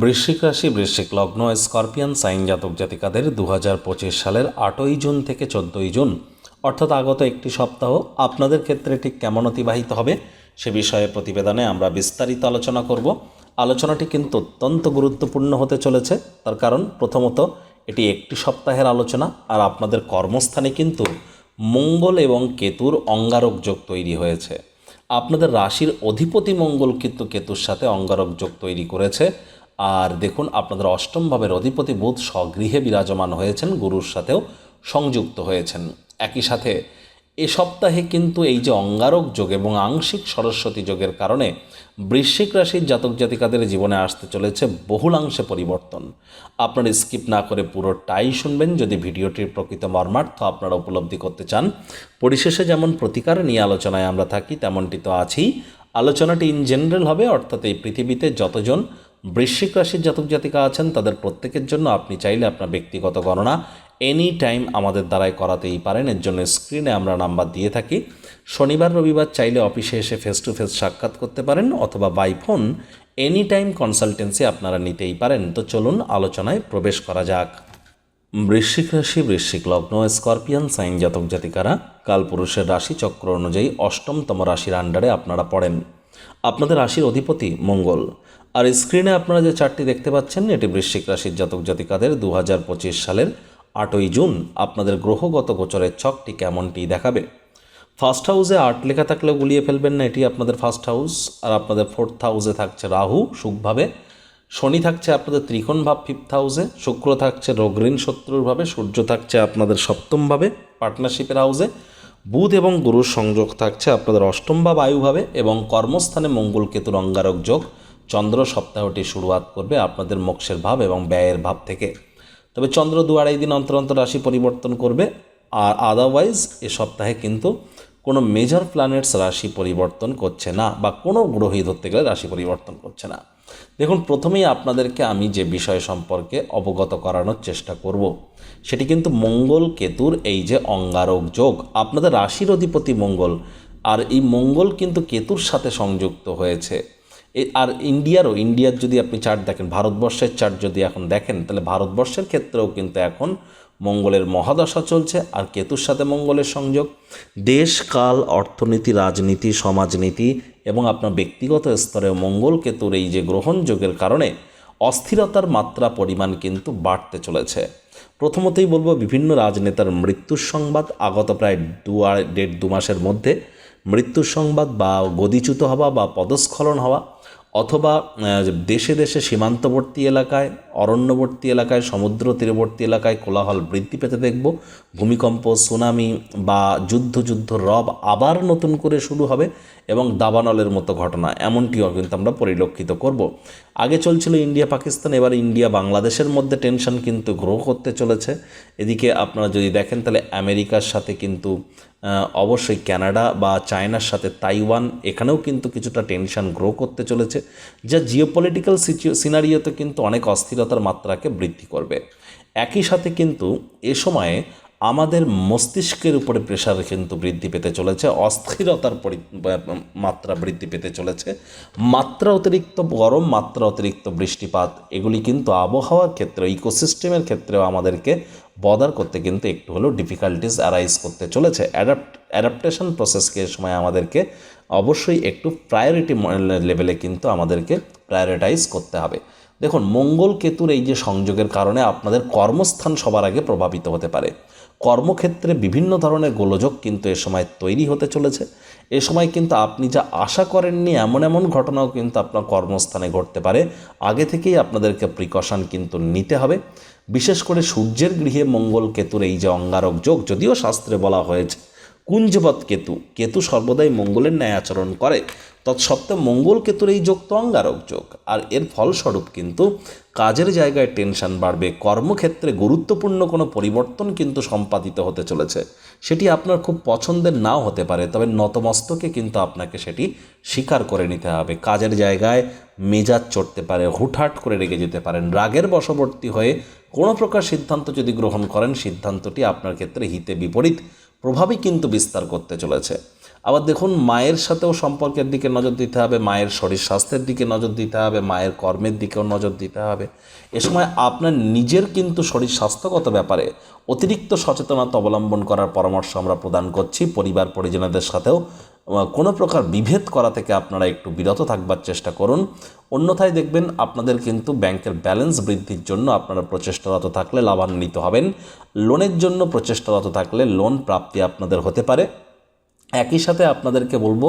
বৃশ্চিক রাশি বৃশ্চিক লগ্ন, স্করপিয়ান সাইন জাতক জাতিকাদের দু হাজার পঁচিশ সালের আটই জুন থেকে চোদ্দই জুন। অর্থাৎ আগত একটি সপ্তাহ আপনাদের ক্ষেত্রে ঠিক কেমন অতিবাহিত হবে সে বিষয়ে প্রতিবেদনে আমরা বিস্তারিত আলোচনা করব। আলোচনাটি কিন্তু অত্যন্ত গুরুত্বপূর্ণ হতে চলেছে। তার কারণ প্রথমত, এটি একটি সপ্তাহের আলোচনা আর আপনাদের কর্মস্থানে কিন্তু মঙ্গল এবং কেতুর অঙ্গারক যোগ তৈরি হয়েছে। আপনাদের রাশির অধিপতি মঙ্গল কিন্তু কেতুর সাথে অঙ্গারক যোগ তৈরি করেছে। আর দেখুন, আপনাদের অষ্টম ভাবের অধিপতি বুধ স্বগৃহে বিরাজমান হয়েছেন, গুরুর সাথেও সংযুক্ত হয়েছেন। একই সাথে এ সপ্তাহে কিন্তু এই যে অঙ্গারক যোগ এবং আংশিক সরস্বতী যোগের কারণে বৃশ্চিক রাশির জাতক জাতিকাদের জীবনে আসতে চলেছে বহুলাংশে পরিবর্তন। আপনারা স্কিপ না করে পুরোটাই শুনবেন, যদি ভিডিওটির প্রকৃত মর্মার্থ আপনারা উপলব্ধি করতে চান। পরিশেষে যেমন প্রতিকার নিয়ে আলোচনায় আমরা থাকি, তেমনটি তো আছেই। আলোচনাটি ইন জেনারেল হবে, অর্থাৎ এই পৃথিবীতে যতজন বৃশ্চিক রাশির জাতক জাতিকা আছেন, তাদের প্রত্যেকের জন্য আপনি চাইলে আপনার ব্যক্তিগত গণনা এনি টাইম আমাদের দ্বারাই করাতেই পারেন। এর জন্য স্ক্রিনে আমরা নাম্বার দিয়ে থাকি। শনিবার, রবিবার চাইলে অফিসে এসে ফেস টু ফেস সাক্ষাৎ করতে পারেন অথবা by phone any time consultancy আপনারা নিতেই পারেন। তো চলুন আলোচনায় প্রবেশ করা যাক। বৃশ্চিক রাশি, বৃশ্চিক লগ্ন স্করপিয়ান সাইন জাতক জাতিকারা, কালপুরুষের রাশি চক্র অনুযায়ী অষ্টমতম রাশির আন্ডারে আপনারা পড়েন। আপনাদের রাশির অধিপতি মঙ্গল। আর স্ক্রিনে আপনারা যে চারটি দেখতে পাচ্ছেন, এটি বৃশ্চিক রাশির জাতক জাতিকাদের দু হাজার পঁচিশ সালের আটই জুন আপনাদের গ্রহগত গোচরের ছকটি কেমনটি দেখাবে? ফার্স্ট হাউসে আট লেখা থাকলেও গুলিয়ে ফেলবেন না, এটি আপনাদের ফার্স্ট হাউস আর আপনাদের ফোর্থ হাউসে থাকছে রাহু সুখভাবে শনি থাকছে আপনাদের ত্রিকোণ ভাব ফিফথ হাউসে শুক্র থাকছে রোগঋণ শত্রুর ভাবে, সূর্য থাকছে আপনাদের সপ্তম ভাবে পার্টনারশিপের হাউসে বুধ এবং গুরুর সংযোগ থাকছে আপনাদের অষ্টম বা বায়ুভাবে এবং কর্মস্থানে মঙ্গল কেতুর অঙ্গারক যোগ চন্দ্র সপ্তাহটি শুরুয়াত করবে আপনাদের মোক্ষের ভাব এবং ব্যয়ের ভাব থেকে। তবে চন্দ্র দু আড়াই দিন অন্তর অন্তর রাশি পরিবর্তন করবে আর আদারওয়াইজ এ সপ্তাহে কিন্তু কোনো মেজর প্ল্যানেটস রাশি পরিবর্তন করছে না বা কোনো গ্রহই ধরতে গেলে রাশি পরিবর্তন করছে না। দেখুন, প্রথমেই আপনাদেরকে আমি যে বিষয় সম্পর্কে অবগত করানোর চেষ্টা করব, সেটি কিন্তু মঙ্গল কেতুর এই যে অঙ্গারক যোগ। আপনাদের রাশির অধিপতি মঙ্গল, আর এই মঙ্গল কিন্তু কেতুর সাথে সংযুক্ত হয়েছে। আর ইন্ডিয়ারও, ইন্ডিয়ার যদি আপনি চার্ট দেখেন, ভারতবর্ষের চার্ট যদি এখন দেখেন, তাহলে ভারতবর্ষের ক্ষেত্রেও কিন্তু এখন মঙ্গলের মহাদশা চলছে, আর কেতুর সাথে মঙ্গলের সংযোগ। দেশ, কাল, অর্থনীতি, রাজনীতি, সমাজনীতি এবং আপনার ব্যক্তিগত স্তরে মঙ্গল কেতুর এই যে গ্রহণযোগের কারণে অস্থিরতার মাত্রা পরিমাণ কিন্তু বাড়তে চলেছে। প্রথমতই বলব বিভিন্ন রাজনেতার মৃত্যুর সংবাদ আগত প্রায় দু দেড় দু মাসের মধ্যে মৃত্যুর সংবাদ বা গদিচ্যুত হওয়া বা পদস্খলন হওয়া অথবা দেশে দেশে সীমান্তবর্তী এলাকায়, অরণ্যবর্তী এলাকায়, সমুদ্র তীরবর্তী এলাকায় কোলাহল বৃদ্ধি পেতে দেখব। ভূমিকম্প, সুনামি বা যুদ্ধ যুদ্ধ রব আবার নতুন করে শুরু হবে। এবং দাবানলের মতো ঘটনা। এমনটিও কিন্তু আমরা পরিলক্ষিত করব। আগে চলছিল ইন্ডিয়া পাকিস্তান এবার ইন্ডিয়া বাংলাদেশের মধ্যে টেনশন কিন্তু গ্রো করতে চলেছে। এদিকে আপনারা যদি দেখেন, তাহলে আমেরিকার সাথে কিন্তু অবশ্যই কানাডা বা চায়নার সাথে তাইওয়ান, এখানেও কিন্তু কিছুটা টেনশন গ্রো করতে চলেছে, যা জিওপলিটিক্যাল সিনারিওতে কিন্তু অনেক অস্থিরতার মাত্রাকে বৃদ্ধি করবে। একই সাথে কিন্তু এ সময়ে আমাদের মস্তিষ্কের উপরে প্রেশার কিন্তু বৃদ্ধি পেতে চলেছে, অস্থিরতার পরি- মাত্রা বৃদ্ধি পেতে চলেছে। মাত্রা অতিরিক্ত গরম, মাত্রা অতিরিক্ত বৃষ্টিপাত, এগুলি কিন্তু আবহাওয়ার ক্ষেত্রে ইকোসিস্টেমের ক্ষেত্রেও আমাদেরকে বদার করতে কিন্তু একটু হলেও ডিফিকাল্টিস অ্যারাইজ করতে চলেছে। অ্যাডাপ্ট অ্যাডাপ্টেশন প্রসেসকে সময় আমাদেরকে অবশ্যই একটু প্রায়োরিটি লেভেলে কিন্তু আমাদেরকে প্রায়োরিটাইজ করতে হবে। দেখুন, মঙ্গল কেতুর এই যে সংযোগের কারণে আপনাদের কর্মস্থান সবার আগে প্রভাবিত হতে পারে। কর্মক্ষেত্রে বিভিন্ন ধরনের গোলযোগ কিন্তু এ সময় তৈরি হতে চলেছে। এ সময় কিন্তু আপনি যা আশা করেননি এমন এমন ঘটনাও কিন্তু আপনার কর্মস্থানে ঘটতে পারে। আগে থেকেই আপনাদেরকে প্রিকশন কিন্তু নিতে হবে। বিশেষ করে সূর্যের গৃহে মঙ্গল কেতুর এই যে অঙ্গারক যোগ, যদিও শাস্ত্রে বলা হয়েছে কুঞ্জবৎ কেতু। কেতু সর্বদাই মঙ্গলের ন্যায় আচরণ করে। তৎসত্ত্বেও মঙ্গল কেতুর এই যোগ তো অঙ্গারক যোগ। আর এর ফলস্বরূপ কিন্তু কাজের জায়গায় টেনশন বাড়বে। কর্মক্ষেত্রে গুরুত্বপূর্ণ কোনো পরিবর্তন কিন্তু সম্পাদিত হতে চলেছে। সেটি আপনার খুব পছন্দের নাও হতে পারে, তবে নতমস্তকে কিন্তু আপনাকে সেটি স্বীকার করে নিতে হবে। কাজের জায়গায় মেজাজ চড়তে পারে, হুটহাট করে রেগে যেতে পারেন। রাগের বশবর্তী হয়ে কোনো প্রকার সিদ্ধান্ত যদি গ্রহণ করেন, সিদ্ধান্তটি আপনার ক্ষেত্রে হিতে বিপরীত। প্রভাবই কিন্তু বিস্তার করতে চলেছে। আবার দেখুন, মায়ের সাথেও সম্পর্কের দিকে নজর দিতে হবে, মায়ের শরীর স্বাস্থ্যের দিকে নজর দিতে হবে, মায়ের কর্মের দিকেও নজর দিতে হবে। এ সময় আপনার নিজের কিন্তু শরীর স্বাস্থ্যগত ব্যাপারে অতিরিক্ত সচেতনতা অবলম্বন করার পরামর্শ আমরা প্রদান করছি পরিবার পরিজনদের সাথেও। কোনো প্রকার বিভেদ করা থেকে আপনারা একটু বিরত থাকবার চেষ্টা করুন। অন্যথায় দেখবেন আপনাদের কিন্তু ব্যাংকের ব্যালেন্স বৃদ্ধির জন্য আপনারা প্রচেষ্টারত থাকলে লাভান্বিত হবেন। লোনের জন্য প্রচেষ্টারত থাকলে লোন প্রাপ্তি আপনাদের হতে পারে। একই সাথে আপনাদেরকে বলব,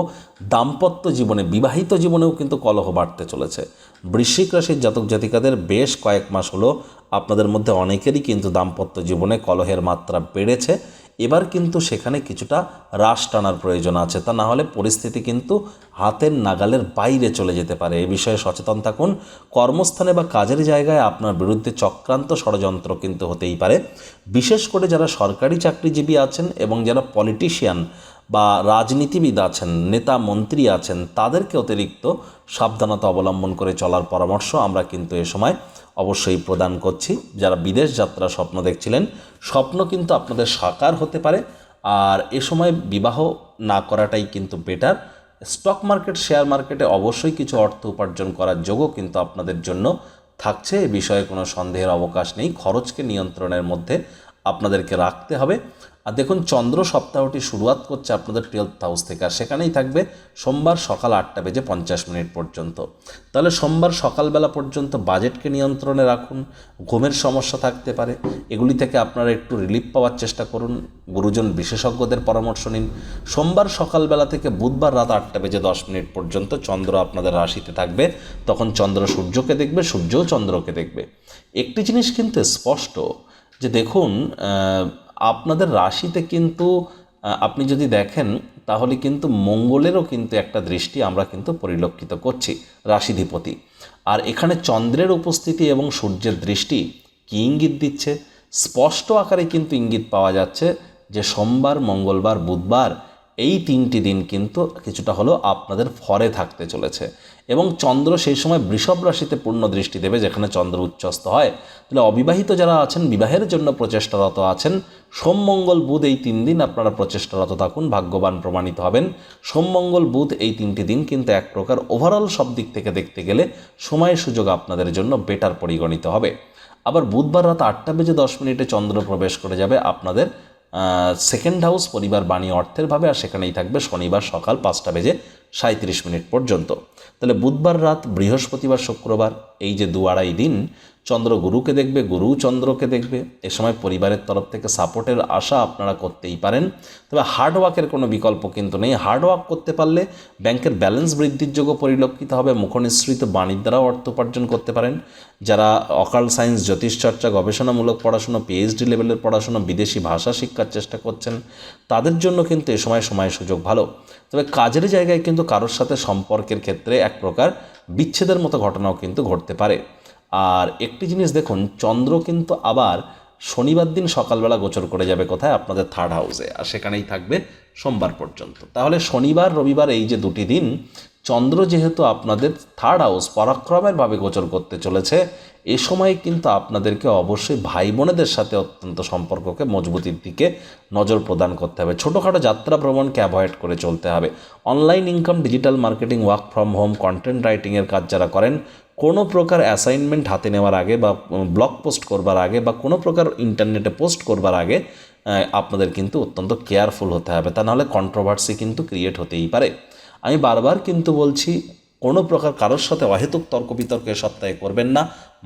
দাম্পত্য জীবনে, বিবাহিত জীবনেও কিন্তু কলহ বাড়তে চলেছে। বৃশ্চিক রাশির জাতক জাতিকাদের বেশ কয়েক মাস হলো আপনাদের মধ্যে অনেকেরই কিন্তু দাম্পত্য জীবনে কলহের মাত্রা বেড়েছে। এবার কিন্তু সেখানে কিছুটা রাশ টানার প্রয়োজন আছে। তা না হলে পরিস্থিতি কিন্তু হাতের নাগালের বাইরে চলে যেতে পারে। এ বিষয়ে সচেতন থাকুন। কর্মস্থানে বা কাজের জায়গায় আপনার বিরুদ্ধে চক্রান্ত ষড়যন্ত্র কিন্তু হতেই পারে। বিশেষ করে যারা সরকারি চাকরিজীবী আছেন এবং যারা পলিটিশিয়ান বা রাজনীতিবিদ আছেন, নেতা মন্ত্রী আছেন, তাদেরকে অতিরিক্ত সাবধানতা অবলম্বন করে চলার পরামর্শ আমরা কিন্তু এ সময় অবশ্যই প্রদান করছি। যারা বিদেশ যাত্রা স্বপ্ন দেখছিলেন, স্বপ্ন কিন্তু আপনাদের সাকার হতে পারে। আর এ সময় বিবাহ না করাটাই কিন্তু বেটার স্টক মার্কেট শেয়ার মার্কেটে অবশ্যই কিছু অর্থ উপার্জন করার যোগও কিন্তু আপনাদের জন্য থাকছে। এ বিষয়ে কোনো সন্দেহের অবকাশ নেই। খরচকে নিয়ন্ত্রণের মধ্যে আপনাদেরকে রাখতে হবে। আর দেখুন, চন্দ্র সপ্তাহটি শুরুয়াত করছে আপনাদের টুয়েলথ হাউস থেকে। আর সেখানেই থাকবে সোমবার সকাল আটটা বেজে পঞ্চাশ মিনিট পর্যন্ত। তাহলে সোমবার সকালবেলা পর্যন্ত বাজেটকে নিয়ন্ত্রণে রাখুন। ঘুমের সমস্যা থাকতে পারে। এগুলি থেকে আপনারা একটু রিলিফ পাওয়ার চেষ্টা করুন। গুরুজন বিশেষজ্ঞদের পরামর্শ নিন। সোমবার সকালবেলা থেকে বুধবার রাত আটটা বেজে দশ মিনিট পর্যন্ত চন্দ্র আপনাদের রাশিতে থাকবে। তখন চন্দ্র সূর্যকে দেখবে, সূর্যও চন্দ্রকে দেখবে। একটি জিনিস কিন্তু স্পষ্ট যে দেখুন আপনাদের রাশিতে কিন্তু আপনি যদি দেখেন, তাহলে কিন্তু মঙ্গলেরও কিন্তু একটা দৃষ্টি আমরা কিন্তু পরিলক্ষিত করছি, রাশিধিপতি। আর এখানে চন্দ্রের উপস্থিতি এবং সূর্যের দৃষ্টি কী ইঙ্গিত দিচ্ছে? স্পষ্ট আকারে কিন্তু ইঙ্গিত পাওয়া যাচ্ছে যে সোমবার, মঙ্গলবার, বুধবার, এই তিনটি দিন কিন্তু কিছুটা হলেও আপনাদের ফরে থাকতে চলেছে। এবং চন্দ্র সেই সময় বৃষভ রাশিতে পূর্ণ দৃষ্টি দেবে, যেখানে চন্দ্র উচ্চস্ত হয়। তাহলে অবিবাহিত যারা আছেন, বিবাহের জন্য প্রচেষ্টারত আছেন, সোম, মঙ্গল, বুধ এই তিন দিন আপনারা প্রচেষ্টারত থাকুন, ভাগ্যবান প্রমাণিত হবেন। সোম, মঙ্গল, বুধ এই তিনটি দিন কিন্তু এক প্রকার ওভারঅল সব দিক থেকে দেখতে গেলে সময় সুযোগ আপনাদের জন্য বেটার পরিগণিত হবে। আবার বুধবার রাত আটটা বেজে দশ মিনিটে চন্দ্র প্রবেশ করে যাবে আপনাদের সেকেন্ড হাউস পরিবার বাণী অর্থের ভাবে, আর সেখানেই থাকবে শনিবার সকাল পাঁচটা বেজে সাঁত্রিশ মিনিট পর্যন্ত। তাহলে বুধবার রাত বৃহস্পতিবার শুক্রবার এই যে দু আড়াই দিন চন্দ্র গুরুকে দেখবে, গুরু চন্দ্রকে দেখবে। এ সময় পরিবারের তরফ থেকে সাপোর্টের আশা আপনারা করতেই পারেন। তবে হার্ডওয়ার্কের কোনো বিকল্প কিন্তু নেই। হার্ডওয়ার্ক করতে পারলে ব্যাংকের ব্যালেন্স বৃদ্ধির যোগ্য পরিলক্ষিত হবে। মুখনিসৃত বাণীর দ্বারাও অর্থ উপার্জন করতে পারেন। যারা অকাল সায়েন্স জ্যোতিষচর্চা গবেষণামূলক পড়াশুনো পিএইচডি লেভেলের পড়াশুনো, বিদেশি ভাষা শিক্ষার চেষ্টা করছেন, তাদের জন্য কিন্তু এ সময় সময় সুযোগ ভালো। তবে কাজের জায়গায় কিন্তু কারোর সাথে সম্পর্কের ক্ষেত্রে এক প্রকার বিচ্ছেদের মতো ঘটনাও কিন্তু ঘটতে পারে। আর একটি জিনিস দেখুন, চন্দ্র কিন্তু আবার শনিবার দিন সকালবেলা গোচর করে যাবে কোথায়? আপনাদের থার্ড হাউসে আর সেখানেই থাকবে সোমবার পর্যন্ত। তাহলে শনিবার, রবিবার এই যে দুটি দিন, চন্দ্র যেহেতু আপনাদের থার্ড হাউস পরাক্রমের ভাবে গোচর করতে চলেছে, এ সময় কিন্তু আপনাদেরকে অবশ্যই ভাই বোনেদের সাথে অত্যন্ত সম্পর্ককে মজবুতির দিকে নজর প্রদান করতে হবে। ছোটোখাটো যাত্রা ভ্রমণকে অ্যাভয়েড করে চলতে হবে। Online income digital marketing work from home content রাইটিংয়ের কাজ যারা করেন কোনো প্রকার অ্যাসাইনমেন্ট হাতে নেওয়ার আগে বা ব্লগ পোস্ট করবার আগে বা কোনো প্রকার ইন্টারনেটে পোস্ট করবার আগে আপনাদের কিন্তু অত্যন্ত কেয়ারফুল হতে হবে। তা নাহলে কন্ট্রোভার্সি কিন্তু ক্রিয়েট হতেই পারে। আমি বারবার কিন্তু বলছি, কোনো প্রকার কারোর সাথে অহেতুক তর্ক বিতর্ক এ সপ্তাহে করবেন না।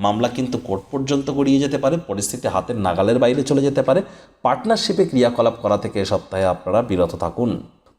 মামলা কিন্তু কোর্ট পর্যন্ত গড়িয়ে যেতে পারে, পরিস্থিতি হাতের নাগালের বাইরে চলে যেতে পারে। পার্টনারশিপে ক্রিয়াকলাপ করা থেকে এ সপ্তাহে আপনারা বিরত থাকুন।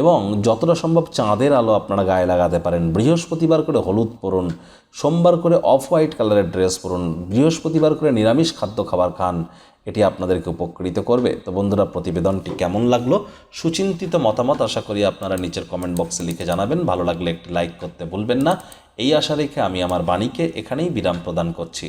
এবং যতটা সম্ভব চাঁদের আলো আপনারা গায়ে লাগাতে পারেন। বৃহস্পতিবার করে হলুদ পরুন, সোমবার করে অফ হোয়াইট কালারের ড্রেস পরুন, বৃহস্পতিবার করে নিরামিষ খাদ্য খাবার খান, এটি আপনাদেরকে উপকৃত করবে। তো বন্ধুরা, প্রতিবেদনটি কেমন লাগল? সুচিন্তিত মতামত আশা করি আপনারা নিচের কমেন্ট বক্সে লিখে জানাবেন। ভালো লাগলে একটি লাইক করতে ভুলবেন না। এই আশা রেখে আমি আমার বাণীকে এখানেই বিরাম প্রদান করছি।